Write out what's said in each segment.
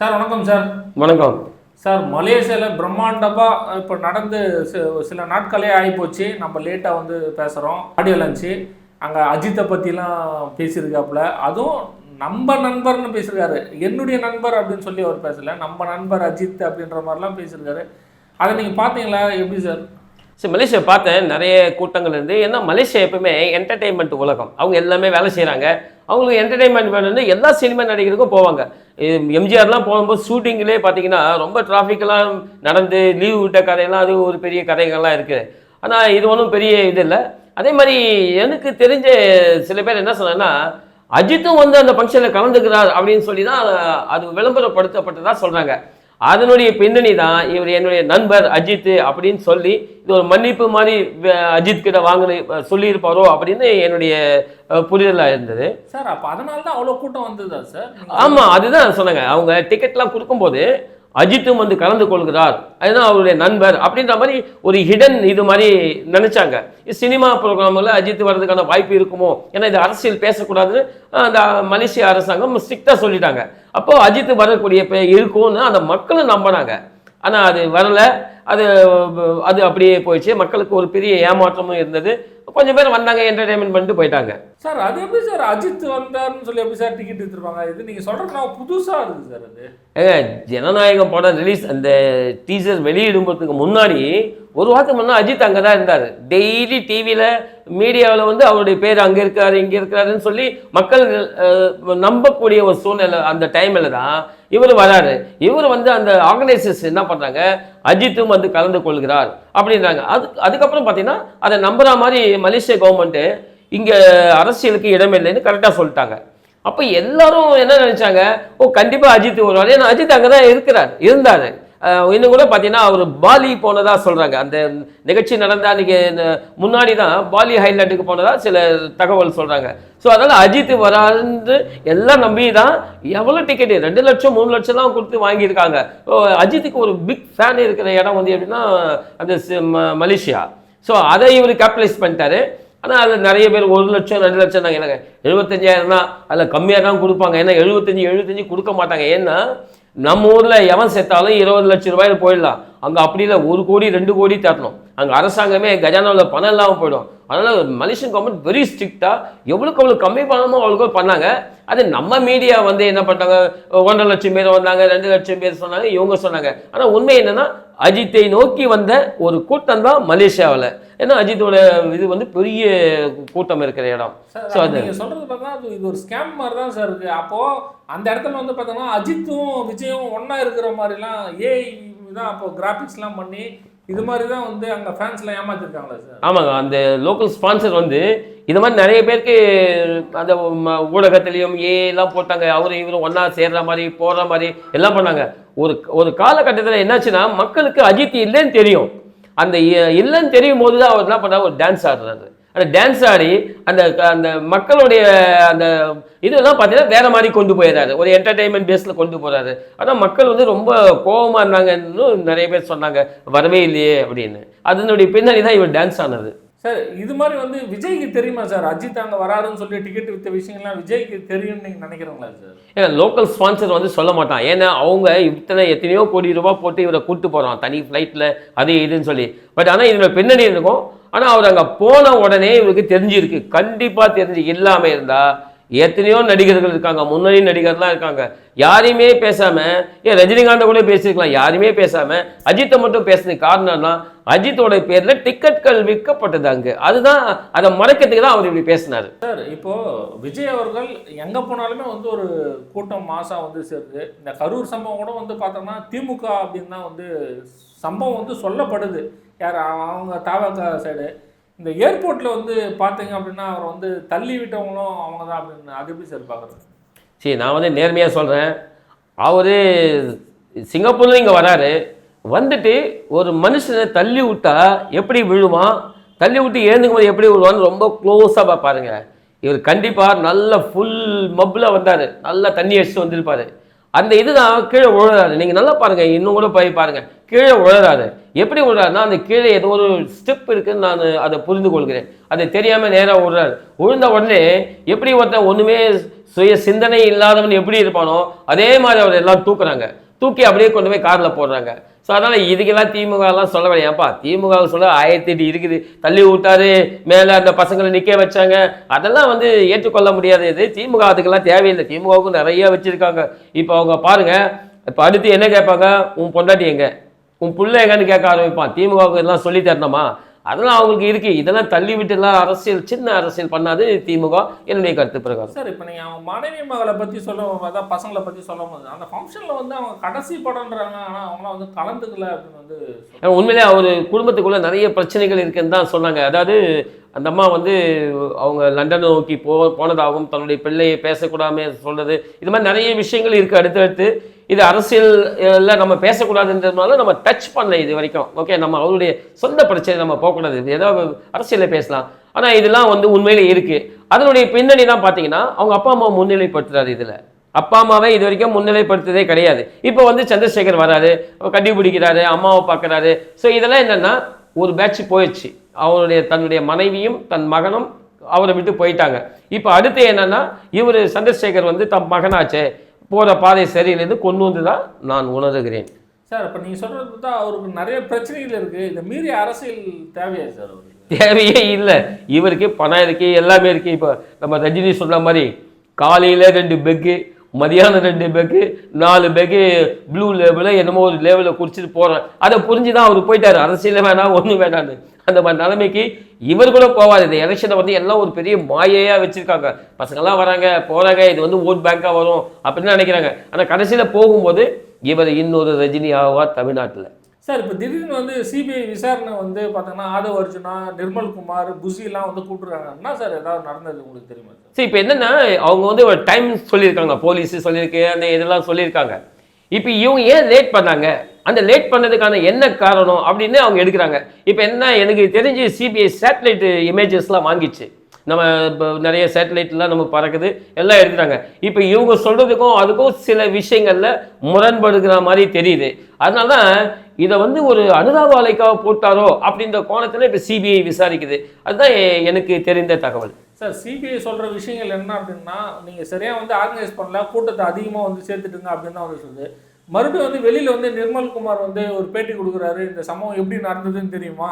Sir வணக்கம் sir. வணக்கம். Sir மலேசியாவில் பிரம்மாண்டமாக இப்போ நடந்து சில நாட்களே ஆகிப்போச்சு நம்ம லேட்டாக வந்து பேசுகிறோம் ஆடியோ லஞ்சு அங்கே அஜித்தை பற்றிலாம் பேசியிருக்காப்புல. அதுவும் நம்ம நண்பர்னு பேசியிருக்காரு. என்னுடைய நண்பர் அப்படின்னு சொல்லி அவர் பேசல. நம்ம நண்பர் அஜித் அப்படின்ற மாதிரிலாம் பேசியிருக்காரு. அதை நீங்கள் பார்த்தீங்களா? எப்படி சார்? ஸோ மலேசியா பார்த்தேன் நிறைய கூட்டங்கள் இருந்து ஏன்னா மலேசியா எப்பவுமே என்டர்டெயின்மெண்ட் உலகம். அவங்க எல்லாமே வேலை செய்கிறாங்க அவங்களுக்கு என்டர்டெயின்மெண்ட் வேணும்னு எல்லா சினிமா நடிகருக்கும் போவாங்க. எம்ஜிஆர்லாம் போகும்போது ஷூட்டிங்லேயே பார்த்தீங்கன்னா ரொம்ப டிராஃபிக்லாம் நடந்து லீவ் விட்ட கதையெல்லாம் அது ஒரு பெரிய கதைகள்லாம் இருக்குது ஆனால் இது ஒன்றும் பெரிய இது இல்லை. அதே மாதிரி எனக்கு தெரிஞ்ச சில பேர் என்ன சொன்னாங்கன்னா அஜித்தும் வந்து அந்த ஃபங்க்ஷனில் கலந்துக்கிறார் அப்படின்னு சொல்லி தான் அது விளம்பரப்படுத்தப்பட்டதாக சொல்கிறாங்க அதனுடைய பின்னணி தான் இவர் என்னுடைய நண்பர் அஜித் அப்படின்னு சொல்லி இது ஒரு மன்னிப்பு மாதிரி அஜித் கிட்ட வாங்கின சொல்லியிருப்பாரோ அப்படின்னு என்னுடைய அஹ், புரிதலா இருந்தது. சார் அப்போ அதனால தான் அவ்வளோ கூட்டம் வந்ததா சார்? ஆமா அதுதான் சொன்னாங்க. அவங்க டிக்கெட்லாம் கொடுக்கும்போது அஜித்தும் வந்து கலந்து கொள்கிறார். அதுதான் அவருடைய நண்பர் அப்படின்ற மாதிரி ஒரு ஹிடன் இது மாதிரி நினைச்சாங்க. சினிமா ப்ரோக்ராமில் அஜித் வர்றதுக்கான வாய்ப்பு இருக்குமோ? ஏன்னா இது அரசியல் பேசக்கூடாதுன்னு அந்த மலேசிய அரசாங்கம் ஸ்ட்ரிக்டாக சொல்லிட்டாங்க. அப்போது அஜித் வரக்கூடிய பே- இருக்கும்னு அந்த மக்களும் நம்பினாங்க. ஆனால் அது வரலை. அது அது அப்படியே போயிடுச்சு. மக்களுக்கு ஒரு பெரிய ஏமாற்றமும் இருந்தது. கொஞ்சம் பேர் வந்தாங்க என்டர்டைன்மெண்ட் பண்ணிட்டு போயிட்டாங்க. சார் அது எப்படி சார் அஜித் வந்தாருன்னு சொல்லி எப்படி சார் டிக்கெட் எடுத்துருப்பாங்க? இது நீங்கள் சொல்கிறதுலாம் புதுசாக இருக்குது சார் அது. ஏங்க ஜனநாயகம் படம் ரிலீஸ் அந்த டீசர் வெளியிடும்போதுக்கு முன்னாடி ஒரு வாரத்துக்கு முன்னே அஜித் அங்கே தான் இருந்தார். டெய்லி டிவியில் மீடியாவில் வந்து அவருடைய பேர் அங்கே இருக்காரு இங்கே இருக்காருன்னு சொல்லி மக்கள் நம்பக்கூடிய ஒரு சூழ்நிலை அந்த டைமில் தான் இவர் வராரு. இவர் வந்து அந்த ஆர்கனைசர்ஸ் என்ன பண்ணுறாங்க அஜித்தும் வந்து கலந்து கொள்கிறார். அப்படின்றாங்க. அது அதுக்கப்புறம் பார்த்தீங்கன்னா அதை நம்புற மாதிரி மலேசிய கவர்மெண்ட்டு இங்கே அரசியலுக்கு இடமில்லைன்னு கரெக்டாக சொல்லிட்டாங்க. அப்போ எல்லாரும் என்ன நினச்சாங்க? ஓ கண்டிப்பாக அஜித் வருவார். ஏன்னா அஜித் அங்கே தான் இருக்கிறார் இருந்தார். இன்னும் கூட பார்த்தீங்கன்னா அவர் பாலி போனதாக சொல்கிறாங்க அந்த நிகழ்ச்சி நடந்த அன்றைக்கி முன்னாடி தான் பாலி ஹைலாண்டுக்கு போனதாக சில தகவல் சொல்கிறாங்க ஸோ அதனால் அஜித் வரான்னு எல்லாம் நம்பி தான் எவ்வளோ டிக்கெட்டு ரெண்டு லட்சம் மூணு லட்சம்லாம் கொடுத்து வாங்கியிருக்காங்க. ஸோ அஜித்துக்கு ஒரு பிக் ஃபேன் இருக்கிற இடம் வந்து எப்படின்னா அந்த மலேசியா. ஸோ அதை இவர் கேபிட்டலைஸ் பண்ணிட்டாரு. ஆனால் அதில் நிறைய பேர் ஒரு லட்சம் ரெண்டு லட்சம் நாங்கள் என்னங்க எழுபத்தஞ்சாயிரம் தான் அதில் கம்மியாக தான் கொடுப்பாங்க. ஏன்னா எழுபத்தஞ்சி எழுபத்தஞ்சு கொடுக்க மாட்டாங்க. ஏன்னா நம்ம ஊரில் எவன் செத்தாலும் இருபது லட்சம் ரூபாயில் போயிடலாம். அங்கே அப்படி இல்லை ஒரு கோடி ரெண்டு கோடி தரணும் அங்கே அரசாங்கமே கஜானாவில் பணம் இல்லாமல் போயிடும். அதனால் மலேசியன் கவர்மெண்ட் வெரி ஸ்ட்ரிக்டாக எவ்வளோக்கு அவ்வளோ கம்மி பண்ணணுமோ அவ்வளோக்கோ பண்ணாங்க. அது நம்ம மீடியா வந்து என்ன பண்ணிட்டாங்க? ஒன்றரை லட்சம் பேர் வந்தாங்க ரெண்டு லட்சம் பேர் சொன்னாங்க இவங்க சொன்னாங்க. ஆனால் உண்மை என்னன்னா அஜித்தை நோக்கி வந்த ஒரு கூட்டம் தான் மலேசியாவில். ஏன்னா அஜித்தோட இது வந்து பெரிய கூட்டம் இருக்கிற இடம். ஸோ அது நீங்க சொல்றது பார்த்தா அது இது ஒரு ஸ்கேம் மாதிரி தான் சார் இருக்கு. அப்போ அந்த இடத்துல வந்து பார்த்தோம்னா அஜித்தும் விஜயும் ஒண்ணா இருக்கிற மாதிரிலாம் ஏஐ தான் அப்போ கிராஃபிக்ஸ்லாம் பண்ணி இது மாதிரி தான் வந்து அங்க ஃபேன்ஸ்லாம் ஏமாத்திருக்காங்களா சார் ஆமாங்க அந்த லோக்கல் ஸ்பான்சர் வந்து இது மாதிரி நிறைய பேருக்கு அந்த ம- ஊடகத்திலையும் ஏ எல்லாம் போட்டாங்க அவரும் இவரும் ஒன்றா சேர்ற மாதிரி போடுற மாதிரி எல்லாம் பண்ணாங்க. ஒரு ஒரு காலகட்டத்தில் என்னாச்சுன்னா மக்களுக்கு அஜித் இல்லைன்னு தெரியும். அந்த இல்லைன்னு தெரியும் போது தான் அவர் என்ன பண்ணாரு ஒரு டான்ஸ் ஆடுறாரு. அந்த டான்ஸ் ஆடி அந்த அந்த மக்களுடைய அந்த இதெல்லாம் பார்த்தீங்கன்னா வேற மாதிரி கொண்டு போயிடுறாரு. ஒரு என்டர்டைன்மெண்ட் பேஸில் கொண்டு போறாரு. ஆனால் மக்கள் வந்து ரொம்ப கோபமாக இருந்தாங்கன்னு நிறைய பேர் சொன்னாங்க. வரவே இல்லையே அப்படின்னு. அதனுடைய பின்னணி தான் இவர் டான்ஸ் ஆனது. சார் இது மாதிரி வந்து விஜய்க்கு தெரியுமா சார்? அஜித் அங்க வராருன்னு சொல்லி டிக்கெட் வித்த விஷயங்கள்லாம் விஜய்க்கு தெரியும்னு நீங்க நினைக்கிறீங்களா சார்? ஏன்னா லோக்கல் ஸ்பான்சர் வந்து சொல்ல மாட்டான். ஏன்னா அவங்க இத்தனை எத்தனையோ கோடி ரூபாய் போட்டு இவரை கூட்டு போகிறான் தனி ஃப்ளைட்டில் அது இதுன்னு சொல்லி. பட் ஆனால் இதோட பின்னணி இருக்கும். ஆனால் அவர் அங்கே போன உடனே இவருக்கு தெரிஞ்சிருக்கு. கண்டிப்பாக தெரிஞ்சு இல்லாமல் இருந்தால் எத்தனையோ நடிகர்கள் இருக்காங்க. முன்னணி நடிகர்லாம் இருக்காங்க. யாரையுமே பேசாமல் ஏன் ரஜினிகாந்தை கூட பேசியிருக்கலாம். யாருமே பேசாமல் அஜித்தை மட்டும் பேசுனது காரணம்னா அஜித்தோட பேரில் டிக்கெட்கள் விற்கப்பட்டது அங்கே. அதுதான் அதை மறைக்கிறதுக்கு தான் அவர் இப்படி பேசினாரு. சார் இப்போது விஜய் அவர்கள் எங்கே போனாலுமே வந்து ஒரு கூட்டம் மாசா வந்து சேருது. இந்த கரூர் சம்பவம் கூட வந்து பார்த்தோம்னா திமுக அப்படின்னு தான் வந்து சம்பவம் வந்து சொல்லப்படுது. யார் அவங்க தாவக சைடு இந்த ஏர்போர்ட்டில் வந்து பார்த்தீங்க அப்படின்னா அவரை வந்து தள்ளி விட்டவங்களும் அவங்க தான் அப்படின்னு அது எப்படி சார் பார்க்குறது சரி நான் வந்து நேர்மையாக சொல்கிறேன் அவர் சிங்கப்பூர்லேயும் இங்கே வராரு. வந்துட்டு ஒரு மனுஷனை தள்ளி விட்டா எப்படி விழுவான்? தள்ளி விட்டு ஏந்துக்கும் போது எப்படி விழுவான்னு ரொம்ப க்ளோஸாக பாருங்கள் இவர் கண்டிப்பாக நல்ல ஃபுல் மப்பில் வந்தார். நல்லா தண்ணி அடிச்சுட்டு வந்திருப்பார். அந்த இதுதான் கீழே உழறாது. நீங்கள் நல்லா பாருங்கள் இன்னும் கூட போய் பாருங்கள் கீழே உழறாது. எப்படி உழறாருன்னா அந்த கீழே ஏதோ ஒரு ஸ்டெப் இருக்குன்னு நான் அதை புரிந்து கொள்கிறேன். அது தெரியாமல் நேராக உழறாரு விழுந்த உடனே எப்படி ஒருத்தன் ஒன்றுமே சுய சிந்தனை இல்லாதவன் எப்படி இருப்பானோ அதே மாதிரி அவர் எல்லாம் தூக்குறாங்க. தூக்கி அப்படியே கொண்டு போய் காரில் போடுறாங்க. ஸோ அதனால் இதுக்கெல்லாம் திமுகலாம் சொல்ல வேலையாப்பா திமுக சொல்ல ஆயிரத்தி எட்டு இருக்குது. தள்ளி விட்டாரு மேலே அந்த பசங்களை நிற்க வச்சாங்க. அதெல்லாம் வந்து ஏற்றுக்கொள்ள முடியாது. இது திமுக அதுக்கெல்லாம் தேவையில்லை. திமுகவுக்கும் நிறைய வச்சுருக்காங்க. இப்போ அவங்க பாருங்கள் இப்போ அடுத்து என்ன கேட்பாங்க? உன் பொண்டாட்டி எங்க? உன் பிள்ளை எங்கன்னு கேட்க ஆரம்பிப்பான். திமுகவுக்கு இதெல்லாம் சொல்லி தரணுமா? அதெல்லாம் அவங்களுக்கு இருக்கு. இதெல்லாம் தள்ளி விட்டுலாம் அரசியல் சின்ன அரசியல் பண்ணாது திமுக. என்னுடைய கருத்து பிரகாரம். சார் இப்போ நீங்கள் அவங்க மனைவி மகளை பற்றி சொல்ல அதான் பசங்களை பற்றி சொல்லும் போது அந்த ஃபங்க்ஷனில் வந்து அவங்க கடைசி படம்ன்றாங்க. ஆனால் அவங்களாம் வந்து கலந்துக்கல அப்படின்னு வந்து. உண்மையிலே அவர் குடும்பத்துக்குள்ள நிறைய பிரச்சனைகள் இருக்குன்னு தான் சொன்னாங்க. அதாவது அந்த அம்மா வந்து அவங்க லண்டனை நோக்கி போ போனதாகவும் தன்னுடைய பிள்ளையை பேசக்கூடாம சொல்றது இது மாதிரி நிறைய விஷயங்கள் இருக்கு. அடுத்தடுத்து இது அரசியல் நம்ம பேசக்கூடாதுன்றதுனால நம்ம டச் பண்ணல இது வரைக்கும். ஓகே நம்ம அவருடைய சொந்த பிரச்சனை நம்ம போகக்கூடாது. இது ஏதோ அரசியலில் பேசலாம். ஆனால் இதெல்லாம் வந்து உண்மையிலே இருக்குது அதனுடைய பின்னணி தான் பார்த்தீங்கன்னா அவங்க அப்பா அம்மா முன்னிலைப்படுத்துறாரு இதில். அப்பா அம்மாவை இது வரைக்கும் முன்னிலைப்படுத்துறதே கிடையாது. இப்போ வந்து சந்திரசேகர் வராரு கண்டுபிடிக்கிறாரு கட்டி பிடிக்கிறாரு அம்மாவை பார்க்குறாரு. ஸோ இதெல்லாம் என்னென்னா ஒரு பேட்ச் போயிடுச்சு. அவருடைய தன்னுடைய மனைவியும் தன் மகனும் அவரை விட்டு போயிட்டாங்க. இப்போ அடுத்து என்னன்னா இவர் சந்திரசேகர் வந்து தம் மகனாச்சே போகிற பாதை சரியில்லைன்னு கொண்டு வந்து தான் நான் உணர்கிறேன். சார் இப்போ நீங்கள் சொல்கிறது தான் அவருக்கு நிறைய பிரச்சனைகள் இருக்குது இந்த மீறி அரசியல் தேவையா சார் அவருக்கு? தேவையே இல்லை. இவருக்கு பணம் இருக்கு எல்லாமே இருக்கு. இப்போ நம்ம ரஜினி சொன்ன மாதிரி காலையில் ரெண்டு பெக்கு மதியானம் ரெண்டு பெக்கு நாலு பெக்கு ப்ளூ லேபிளில் என்னமோ ஒரு லேபிளில் குடிச்சிட்டு போகிறேன் அதை புரிஞ்சு தான் அவர் போயிட்டாரு. அரசியல வேணாம் ஒன்றும் வேணான்னு அந்த மாதிரி நிலைமைக்கு இவர் கூட போவார் இந்த எலெக்ஷனை வந்து எல்லாம் ஒரு பெரிய மாயையாக வச்சுருக்காங்க. பசங்கள்லாம் வராங்க போகிறாங்க இது வந்து ஓட் பேங்காக வரும் அப்படின்னு நினைக்கிறாங்க. ஆனால் கடைசியில் போகும்போது இவர் இன்னொரு ரஜினி ஆவார் தமிழ்நாட்டில். சார் இப்போ திடீர்னு வந்து சிபிஐ விசாரணை வந்து பார்த்தீங்கன்னா ஆதவ் அர்ஜுனா நிர்மல் குமார் புசிலாம் வந்து கூப்பிட்டுருக்காங்க. என்ன சார் ஏதாவது நடந்தது உங்களுக்கு தெரியுமா சரி? இப்போ என்னன்னா அவங்க வந்து ஒரு டைம் சொல்லியிருக்காங்க. போலீஸ் சொல்லியிருக்கு அந்த இதெல்லாம் சொல்லியிருக்காங்க. இப்போ இவங்க ஏன் லேட் பண்ணாங்க? அந்த லேட் பண்ணதுக்கான என்ன காரணம் அப்படின்னு அவங்க எடுக்கிறாங்க. இப்போ என்ன எனக்கு தெரிஞ்சு சிபிஐ சேட்டலைட் இமேஜஸ்லாம் வாங்கிச்சு. நம்ம இப்போ நிறைய சேட்டலைட்லாம் நம்ம பறக்குது எல்லாம் எடுக்கிறாங்க இப்போ இவங்க சொல்கிறதுக்கும் அதுக்கும் சில விஷயங்களில் முரண்படுகிற மாதிரி தெரியுது. அதனால தான் இதை வந்து ஒரு அனுதாபாலைக்காக போட்டாரோ அப்படின்ற கோணத்தில் இப்போ சிபிஐ விசாரிக்குது. அதுதான் எனக்கு தெரிந்த தகவல். சார் சிபிஐ சொல்கிற விஷயங்கள் என்ன அப்படின்னா நீங்கள் சரியாக வந்து ஆர்கனைஸ் பண்ணல கூட்டத்தை அதிகமாக வந்து சேர்த்துட்டுங்க அப்படின்னு தான் வந்து சொல்லுது. மறுபடியும் வந்து வெளியில் வந்து நிர்மல் குமார் வந்து ஒரு பேட்டி கொடுக்குறாரு. இந்த சம்பவம் எப்படி நடந்ததுன்னு தெரியுமா?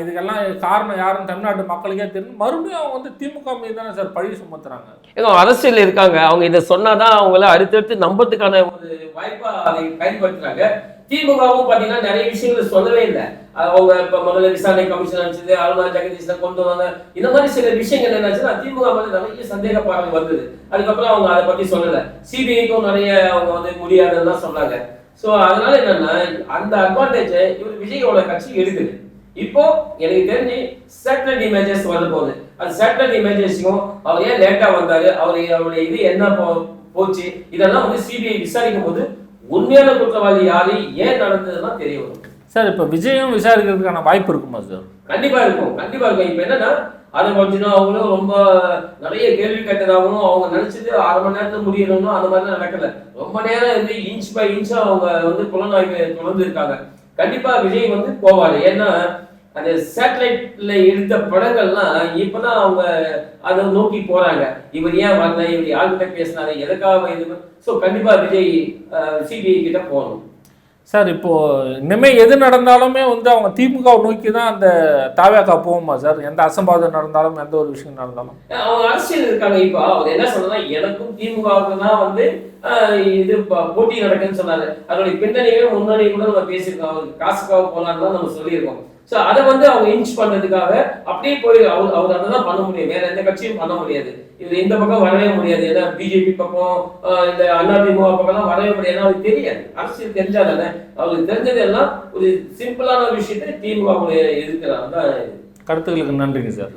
இதுக்கெல்லாம் காரணம் யாருன்னு தமிழ்நாட்டு மக்களுக்கே தெரியும். மறுபடியும் அவங்க வந்து திமுக மீது தானே சார் பழி சுமத்துறாங்க? ஏங்க அரசியல் இருக்காங்க. அவங்க இதை சொன்னாதான் அவங்கள அடுத்தடுத்து நம்பத்துக்கான ஒரு வாய்ப்பா அதை பயன்படுத்துறாங்க. திமுகவும் பார்த்தீங்கன்னா நிறைய விஷயங்கள் சொல்லவே இல்லை. அவங்க இப்ப முதல்ல விசாரணை கமிஷன் அனுப்பிச்சது அருணா ஜெகதீஷனை கொண்டு வந்தாங்க. இந்த மாதிரி சில விஷயங்கள் என்னாச்சுன்னா திமுக மேல நிறைய சந்தேக பாடல் வந்தது. அதுக்கப்புறம் அவங்க அதை பத்தி சொல்லல. சிபிஐக்கும் நிறைய அவங்க வந்து முடியாதுன்னு சொன்னாங்க. சோ அதனால என்னன்னா அந்த அட்வான்டேஜ் இவர் விஜயோட கட்சி எடுக்குது. இப்போ எனக்கு தெரிஞ்சு சேட்டலைட் இமேஜஸ் வந்து போகுது. அந்த சேட்டலைட் இமேஜஸ்க்கும் அவர் ஏன் லேட்டா வந்தாரு? அவர் அவருடைய இது என்ன போச்சு? இதெல்லாம் வந்து சிபிஐ விசாரிக்கும் போது உண்மையான குற்றவாளி யாரு? ஏன் நடந்ததுன்னா தெரிய வரும். சார் இப்போ விஜயம் விசாரிக்கிறதுக்கான வாய்ப்பு இருக்குமா சார்? கண்டிப்பா இருக்கும். கண்டிப்பா இருக்கும். இப்போ என்னன்னா அதை பற்றினா அவங்களும் ரொம்ப நிறைய கேள்வி கேட்டதாகவும் அவங்க நினைச்சது அரை மணி நேரத்தில் முடியணும்னு அந்த மாதிரிலாம் நடக்கல ரொம்ப நேரம் வந்து இன்ச் பை இன்ச்சா அவங்க வந்து புலனாய்வு தொடர்ந்து இருக்காங்க. கண்டிப்பா விஜய் வந்து போவாரு. ஏன்னா அந்த சேட்டலைட்ல எடுத்த படங்கள்லாம் இப்பதான் அவங்க அதை நோக்கி போறாங்க. இவர் ஏன் வரல? இவர் யார்கிட்ட பேசினாரு? எதுக்காக இது ஸோ கண்டிப்பா விஜய் சிபிஐ கிட்ட போகணும். சார் இப்போது இனிமேல் எது நடந்தாலுமே வந்து அவங்க திமுக நோக்கி தான் அந்த தாவேக்கா போகுமா சார்? எந்த அசம்பாதம் நடந்தாலும் எந்த ஒரு விஷயம் நடந்தாலும். அவங்க அரசியல் இருக்காங்க. இப்போ அவர் என்ன சொன்னா எனக்கும் திமுகவுக்கு தான் வந்து இது போட்டி நடக்குன்னு சொன்னாரு அதனுடைய பின்னணியே முன்னாடி கூட நம்ம பேசியிருக்கோம். அவருக்கு காசுக்காக போகலான்னு தான் நம்ம சொல்லியிருக்கோம். ஸோ அதை வந்து அவங்க இன்ச் பண்றதுக்காக அப்படியே போய் அவர் அவர் அதை தான் பண்ண முடியும். வேற எந்த கட்சியும் பண்ண முடியாது. இது இந்த பக்கம் வரவே முடியாது. ஏன்னா பிஜேபி பக்கம் இந்த அதிமுக பக்கம்லாம் வரவே முடியாது. ஏன்னா அவருக்கு தெரியாது. அரசியல் தெரிஞ்சா தானே அவருக்கு தெரிஞ்சது எல்லாம் ஒரு சிம்பிளான விஷயத்தை திமுக தான். கருத்துக்களுக்கு நன்றிங்க சார்.